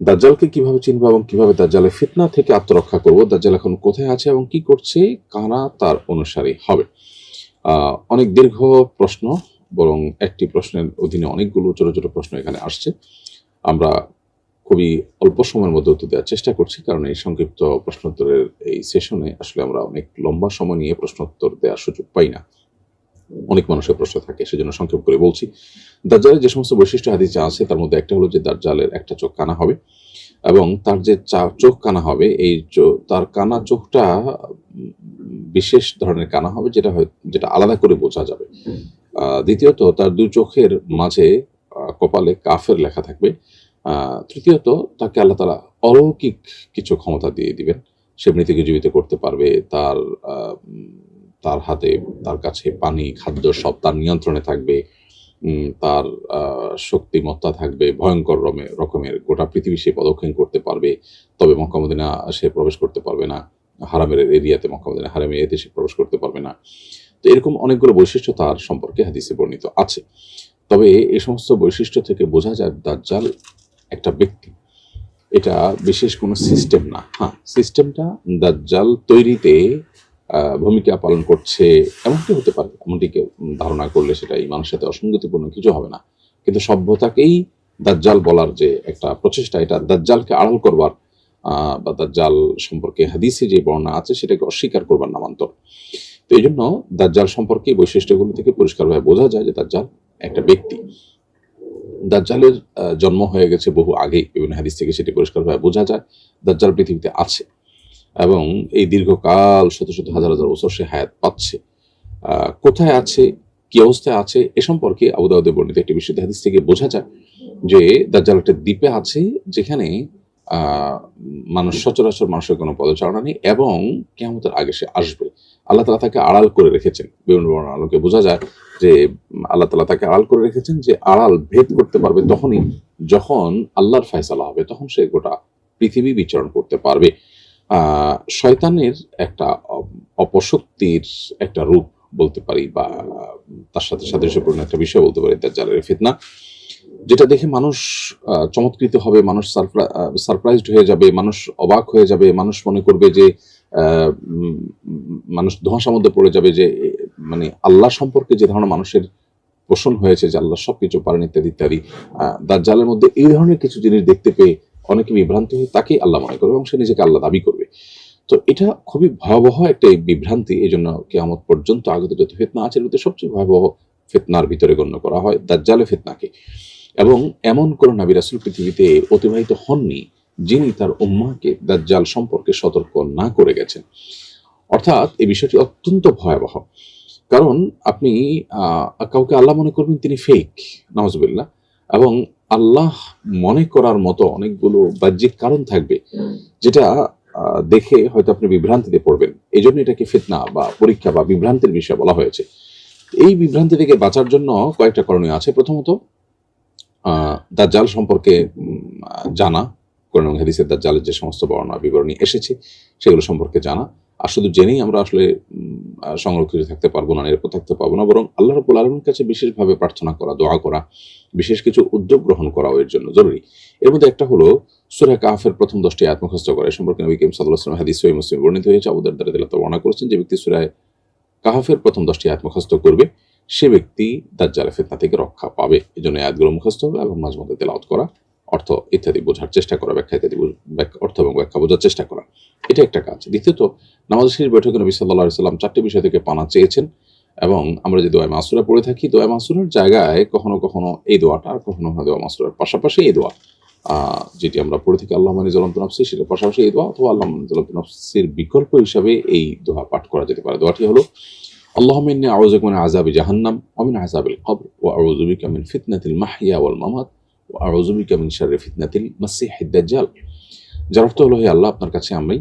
দাজ্জালকে কীভাবে চিনবো এবং কীভাবে দাজ্জালের ফিতনা থেকে আত্মরক্ষা করব? দাজ্জাল এখন কোথায় আছে এবং কি করছে? কারা তার অনুসারী হবে? অনেক দীর্ঘ প্রশ্ন, বরং একটি প্রশ্নের অধীনে অনেকগুলো ছোট ছোট প্রশ্ন এখানে আসছে। আমরা খুবই অল্প সময়ের মধ্যে উত্তর দেওয়ার চেষ্টা করছি, কারণ এই সংক্ষিপ্ত প্রশ্নোত্তরের এই সেশনে আসলে আমরা অনেক লম্বা সময় নিয়ে প্রশ্নোত্তর দেওয়ার সুযোগ পাই না। অনেক মানুষের প্রশ্ন থাকে, সেজন্য সংক্ষেপ করে বলছি। দাজ্জালের যে সমস্ত বৈশিষ্ট্য হাদিসে আছে, তার মধ্যে একটা হলো যে দাজ্জালের একটা চোখ কানা হবে এবং তার যে চোখ কানা হবে, এই তার কানা চোখটা বিশেষ ধরনের কানা হবে, যেটা যেটা আলাদা করে বোঝা যাবে। দ্বিতীয়ত, তার দু চোখের মাঝে কপালে কাফের লেখা থাকবে। তৃতীয়ত, তাকে আল্লাহ তালা অলৌকিক কিছু ক্ষমতা দিয়ে দিবেন। সে মৃত্যুকে জীবিত করতে পারবে, তার তার হাতে, তার কাছে পানি, খাদ্য সব তার নিয়ন্ত্রণে থাকবে। তার শক্তিমত্তা থাকবে, ভয়ঙ্কর রমে- রকমের। গোটা পৃথিবী সে পদক্ষেপ করতে পারবে, তবে মক্কামদিনা সে প্রবেশ করতে পারবে না। হারামের এরিয়াতে মক্কামদিনা হারামের এরিয়াতে সে প্রবেশ করতে পারবে না। তো এরকম অনেকগুলো বৈশিষ্ট্য তার সম্পর্কে হাদিসে বর্ণিত আছে। তবে এই সমস্ত বৈশিষ্ট্য থেকে বোঝা যায় দাজ্জাল একটা ব্যক্তি। এটা বিশেষ কোনো সিস্টেম না। হ্যাঁ সিস্টেমটা দাজ্জাল তৈরিতে ভূমিকা পালন করছে, এমনটি হতে পারে, এমনটি ধারণা করলে সেটা ইমানের সাথে অসঙ্গতিপূর্ণ কিছু হবে না। কিন্তু সভ্যতাকেই দাজ্জাল বলার যে একটা প্রচেষ্টা, এটা দাজ্জালকে আড়াল করবার বা দাজ্জাল সম্পর্কে হাদিসে যে বর্ণনা আছে, সেটাকে অস্বীকার করবার নামান্তর। তো এই জন্য দাজ্জাল সম্পর্কে বৈশিষ্ট্যগুলো থেকে পরিষ্কারভাবে বোঝা যায় যে দাজ্জাল একটা ব্যক্তি। দাজ্জালের জন্ম হয়ে গেছে বহু আগেই, বিভিন্ন হাদিস থেকে সেটি পরিষ্কারভাবে বোঝা যায়। দাজ্জাল পৃথিবীতে আছে। এবং এই দীর্ঘকাল শত শত হাজার হাজার বছর সে হায়াত পাচ্ছে। কোথায় আছে? কি অবস্থায় আছে? এ সম্পর্কে আবু দাউদে বর্ণিত একটি বিশুদ্ধ হাদিস থেকে বোঝা যায় যে দাজ্জাল একটা দ্বীপে আছে যেখানে মানুষ সচরাচর মানুষের কোনো পদচারণা নেই এবং কেমতের আগে সে আসবে। আল্লাহ তালা তাকে আড়াল করে রেখেছেন। বিভিন্ন বর্ণনার আলোকে বোঝা যায় যে আল্লাহ তালা তাকে আড়াল করে রেখেছেন যে আড়াল ভেদ করতে পারবে তখনই যখন আল্লাহর ফয়সালা হবে, তখন সে গোটা পৃথিবী বিচরণ করতে পারবে। শয়তানের একটা অপশক্তির একটা রূপ বলতে পারি বা তার সাথে সাদৃশ্যপূর্ণ একটা বিষয় বলতে পারি দাজ্জালের ফিতনা যেটা দেখে মানুষ চমৎকৃত হবে মানুষ সারপ্রাইজড হয়ে যাবে মানুষ অবাক হয়ে যাবে মানুষ মনে করবে যে মানুষ ধোঁয়াশার মধ্যে পড়ে যাবে যে মানে আল্লাহ সম্পর্কে যে ধারণা মানুষের পোষণ হয়েছে যে আল্লাহ সবকিছু পারেন ইত্যাদি ইত্যাদি আহ, দাজ্জালের মধ্যে এই ধরনের কিছু জিনিস দেখতে পেয়ে অনেকে বিভ্রান্ত হয়ে তাকেই আল্লাহ মনে করবে এবং সে নিজেকে আল্লাহ দাবি করবে। তো এটা খুবই ভয়াবহ একটা বিভ্রান্তি এই জন্য কেয়ামত পর্যন্ত আগত যত ফেতনা আছে, এর সবচেয়ে ভয়াবহ ফেতনার ভিতরে গণ্য করা হয় দাজ্জালে ফেতনাকে। এবং এমন কোন নাবি রাসুল পৃথিবীতে অতিবাহিত হননি, যিনি তার উম্মাকে দাজ্জাল সম্পর্কে সতর্ক না করে গেছেন। অর্থাৎ এই বিষয়টি অত্যন্ত ভয়াবহ। কারণ আপনি কাউকে আল্লাহ মনে করবেন তিনি ফেক নওয়াজবিল্লাহ এবং আল্লাহ মনে করার মতো অনেকগুলো বাহ্যিক কারণ থাকবে যেটা দেখে হয়তো আপনি বিভ্রান্তিতে পড়বেন। এই জন্য এটাকে ফিতনা বা পরীক্ষা বা বিভ্রান্তির বিষয় বলা হয়েছে। এই বিভ্রান্তি থেকে বাঁচার জন্য কয়েকটা করণীয় আছে। প্রথমত দাজ্জাল সম্পর্কে জানা। কোরআন হাদিসের দাজ্জালের যে সমস্ত বর্ণনা বিবরণী এসেছে, সেগুলো সম্পর্কে জানা। আর শুধু জেনেই আমরা আসলে সংরক্ষিত থাকতে পারব না, নিরাপদ থাকতে পারব না, বরং আল্লাহ রবুল আলমীর কাছে বিশেষভাবে প্রার্থনা করা, দোয়া করা, বিশেষ কিছু উদ্যোগ গ্রহণ করাও এর জন্য জরুরি। এর মধ্যে একটা হলো সুরা কাফের প্রথম দশটি আয়াত মুখস্থ করে। সম্পর্কে নবী আলাইহি ওয়াসাল্লাম হাদিস সহিহ মুসলিম বর্ণিত হয়েছে। আবু দারদার রাদিয়াল্লাহু বর্ণনা করেছেন যে ব্যক্তি সুরায় কাহাফের প্রথম দশটি আয়াত মুখস্থ করবে, সে ব্যক্তি দাজ্জালের ফিতনা থেকে রক্ষা পাবে। এই জন্য আয়াতগুলো মুখস্থ হবে এবং মাঝে মধ্যে তেলাওয়াত করা। অর্থ ইত্যাদি বোঝার চেষ্টা করা, ব্যাখ্যা ইত্যাদি অর্থ এবং ব্যাখ্যা বোঝার চেষ্টা করা। এটা একটা কাজ। দ্বিতীয়ত, নামাজ শরীফ বৈঠকে নবী সাল্লাহ সাল্লাম চারটি বিষয় থেকে পানা চেয়েছেন এবং আমরা যে দোয়া মাসুরা পড়ে থাকি দোয়া মাসুরের জায়গায় কখনো কখনো এই দোয়াটা আর কখনো কখনো দোয়া মাসুরের পাশাপাশি এই দোয়া। যেটি আমরা পড়ে থাকি, আল্লাহ মানি জলন্ত নফসি, সেটার পাশাপাশি এই দোয়া অথবা আল্লাহ মানি জলন্ত নফসির বিকল্প হিসাবে এই দোয়া পাঠ করা যেতে পারে। দোয়াটি হলো আল্লাহ মিন্নি আউজুক মানে আজাবি জাহান্নাম অমিন আজাবিল কবর ও আউজুবিক আমিন ফিতনাতিল মাহিয়া ওয়াল মামাত আউজুবিকা মিন যার অর্থ হলো, হে আল্লাহ, আপনার কাছে আমি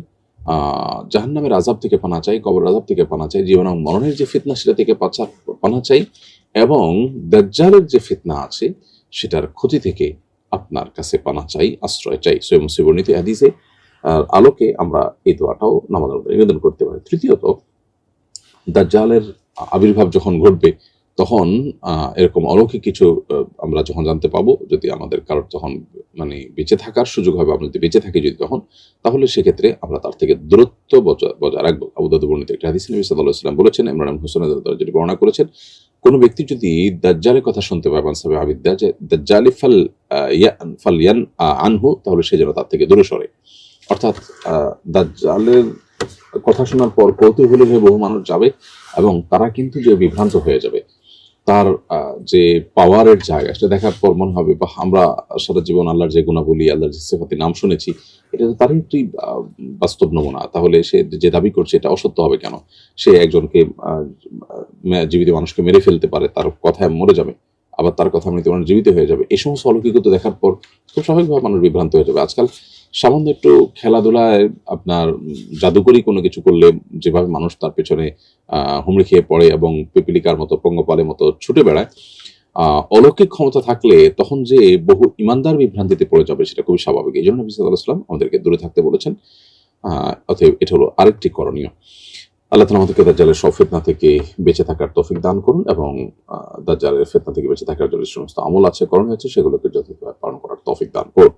জাহান্নামের আজাব থেকে পানা চাই কবর আজাব থেকে পানা চাই, জীবন এবং মরণের যে ফিতনা সেটা থেকে পানা চাই এবং দাজ্জালের যে ফিতনা আছে সেটার ক্ষতি থেকে আপনার কাছে পানা চাই, আশ্রয় চাই। সৈম শিবনীতি হাদিসে আলোকে আমরা এই দোয়াটাও নামাজ নিবেদন করতে পারি। তৃতীয়ত, দাজ্জালের আবির্ভাব যখন ঘটবে তখন এরকম অলৌকিক কিছু আমরা যখন জানতে পাবো যদি আমাদের কারোর তখন মানে বেঁচে থাকার সুযোগ হবে আমরা যদি বেঁচে থাকি যদি তখন তাহলে সেক্ষেত্রে আমরা তার থেকে দূরত্ব বজায় রাখব। আবু বর্ণিত একটা হাদিস নবী সাল্লাল্লাহু আলাইহি ওয়াসাল্লাম বলেছেন ইমরান হোসেন যেটি বর্ণনা করেছেন কোনো ব্যক্তি যদি দাজ্জালের কথা শুনতে পায় মানসাবে আবিদ দাজ্জালি ফাল আহ, ইয়া- ফাল ইয়ান আনহু তাহলে সে যেন তার থেকে দূরে সরে। অর্থাৎ দাজ্জালের কথা শোনার পর কৌতূহলী হয়ে বহু মানুষ যাবে এবং তারা কিন্তু যে বিভ্রান্ত হয়ে যাবে। তার যে পাওয়ারের জায়গা, সেটা দেখার পর মনে হবে বা আমরা সারা জীবন আল্লাহর যে গুণাবলী, আল্লাহর যে সেফাতি নাম শুনেছি, এটা তো তারই একটি বাস্তব নমুনা। তাহলে সে যে দাবি করছে, এটা অসত্য হবে কেন? সে একজনকে জীবিত মানুষকে মেরে ফেলতে পারে, তার কথায় মরে যাবে, আবার তার কথা মৃত মানুষ জীবিত হয়ে যাবে এই সমস্ত অলৌকিকতা দেখার পর খুব স্বাভাবিকভাবে মানুষ বিভ্রান্ত হয়ে যাবে। আজকাল সামান্য একটু খেলাধুলায় আপনার জাদুকরি কোনো কিছু করলে যেভাবে মানুষ তার পেছনে হুমড়ি খেয়ে পড়ে এবং পিপিলিকার মতো, পঙ্গপালের মতো ছুটে বেড়ায় অলৌকিক ক্ষমতা থাকলে তখন যে বহু ইমানদার বিভ্রান্তিতে পড়ে যাবে সেটা খুবই স্বাভাবিক। এই জন্য নবী আমাদেরকে দূরে থাকতে বলেছেন। অতএব এটা হলো আরেকটি করণীয়। আল্লাহ তালা আমাদেরকে দাজ্জালের সব ফেতনা থেকে বেঁচে থাকার তৌফিক দান করুন এবং দাজ্জালের ফেতনা থেকে বেঁচে থাকার জন্য সমস্ত আমল আছে করণ হয়েছে সেগুলোকে যথাযথ পালন করার তৌফিক দান করুন।